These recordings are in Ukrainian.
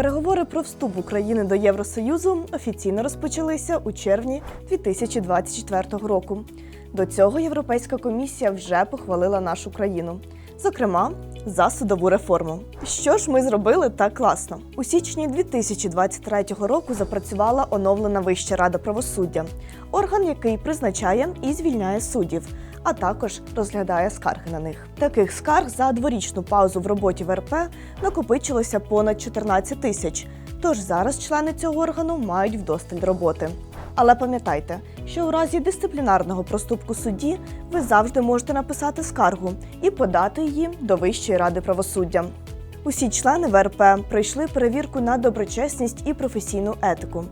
Переговори про вступ України до Євросоюзу офіційно розпочалися у червні 2024 року. До цього Європейська комісія вже похвалила нашу країну, зокрема за судову реформу. Що ж ми зробили так класно? У січні 2023 року запрацювала оновлена Вища рада правосуддя, орган, який призначає і звільняє суддів, а також розглядає скарги на них. Таких скарг за дворічну паузу в роботі ВРП накопичилося понад 14 тисяч. Тож зараз члени цього органу мають вдосталь роботи. Але пам'ятайте, що у разі дисциплінарного проступку судді ви завжди можете написати скаргу і подати її до Вищої ради правосуддя. Усі члени ВРП пройшли перевірку на доброчесність і професійну етику,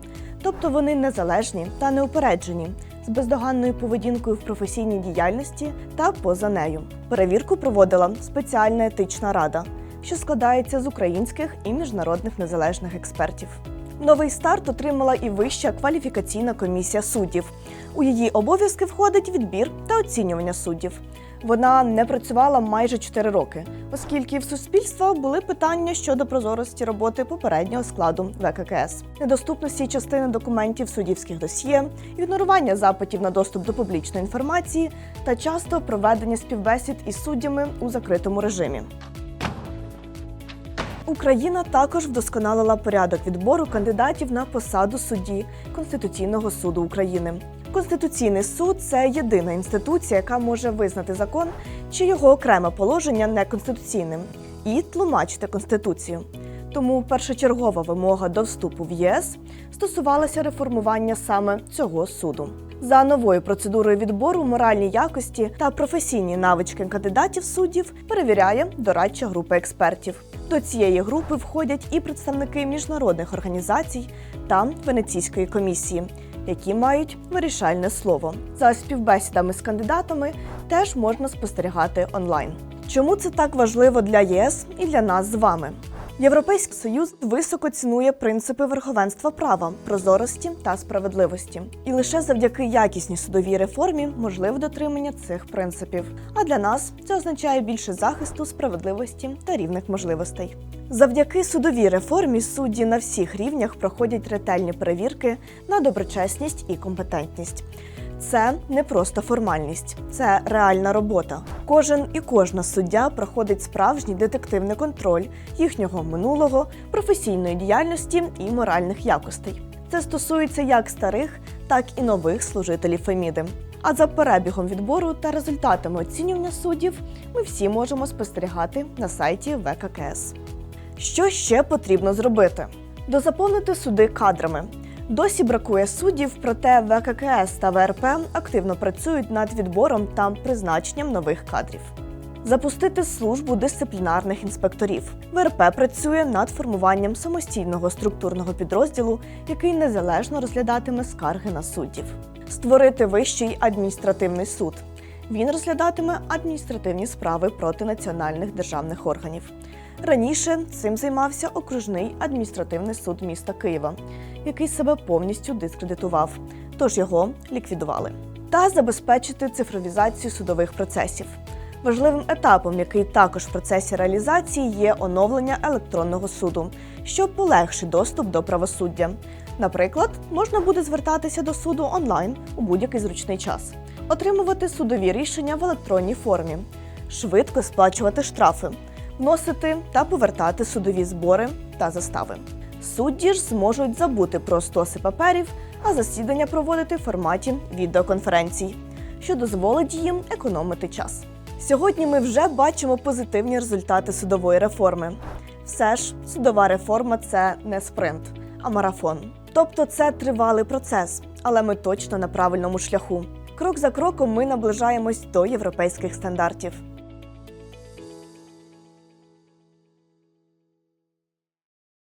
тобто вони незалежні та неупереджені, з бездоганною поведінкою в професійній діяльності та поза нею. Перевірку проводила спеціальна етична рада, що складається з українських і міжнародних незалежних експертів. Новий старт отримала і Вища кваліфікаційна комісія суддів. У її обов'язки входить відбір та оцінювання суддів. Вона не працювала майже 4 роки, оскільки в суспільства були питання щодо прозорості роботи попереднього складу ВККС, недоступності частини документів суддівських досьє, ігнорування запитів на доступ до публічної інформації та часто проведення співбесід із суддями у закритому режимі. Україна також вдосконалила порядок відбору кандидатів на посаду судді Конституційного суду України. Конституційний суд це єдина інституція, яка може визнати закон чи його окреме положення неконституційним і тлумачити конституцію. Тому першочергова вимога до вступу в ЄС стосувалася реформування саме цього суду. За новою процедурою відбору моральні якості та професійні навички кандидатів суддів перевіряє дорадча група експертів. До цієї групи входять і представники міжнародних організацій та Венеційської комісії, які мають вирішальне слово. За співбесідами з кандидатами теж можна спостерігати онлайн. Чому це так важливо для ЄС і для нас з вами? Європейський союз високо цінує принципи верховенства права, прозорості та справедливості, і лише завдяки якісній судовій реформі можливе дотримання цих принципів. А для нас це означає більше захисту, справедливості та рівних можливостей. Завдяки судовій реформі судді на всіх рівнях проходять ретельні перевірки на доброчесність і компетентність. Це не просто формальність, це реальна робота. Кожен і кожна суддя проходить справжній детективний контроль їхнього минулого, професійної діяльності і моральних якостей. Це стосується як старих, так і нових служителів Феміди. А за перебігом відбору та результатами оцінювання суддів ми всі можемо спостерігати на сайті ВККС. Що ще потрібно зробити? Дозаповнити суди кадрами. Досі бракує суддів, проте ВККС та ВРП активно працюють над відбором та призначенням нових кадрів. Запустити службу дисциплінарних інспекторів. ВРП працює над формуванням самостійного структурного підрозділу, який незалежно розглядатиме скарги на суддів. Створити вищий адміністративний суд. Він розглядатиме адміністративні справи проти національних державних органів. Раніше цим займався окружний адміністративний суд міста Києва, який себе повністю дискредитував, тож його ліквідували. Та забезпечити цифровізацію судових процесів. Важливим етапом, який також в процесі реалізації, є оновлення електронного суду, що полегшить доступ до правосуддя. Наприклад, можна буде звертатися до суду онлайн у будь-який зручний час, отримувати судові рішення в електронній формі, швидко сплачувати штрафи, вносити та повертати судові збори та застави. Судді ж зможуть забути про стоси паперів, а засідання проводити в форматі відеоконференцій, що дозволить їм економити час. Сьогодні ми вже бачимо позитивні результати судової реформи. Все ж, судова реформа це не спринт, а марафон. Тобто це тривалий процес, але ми точно на правильному шляху. Крок за кроком ми наближаємось до європейських стандартів.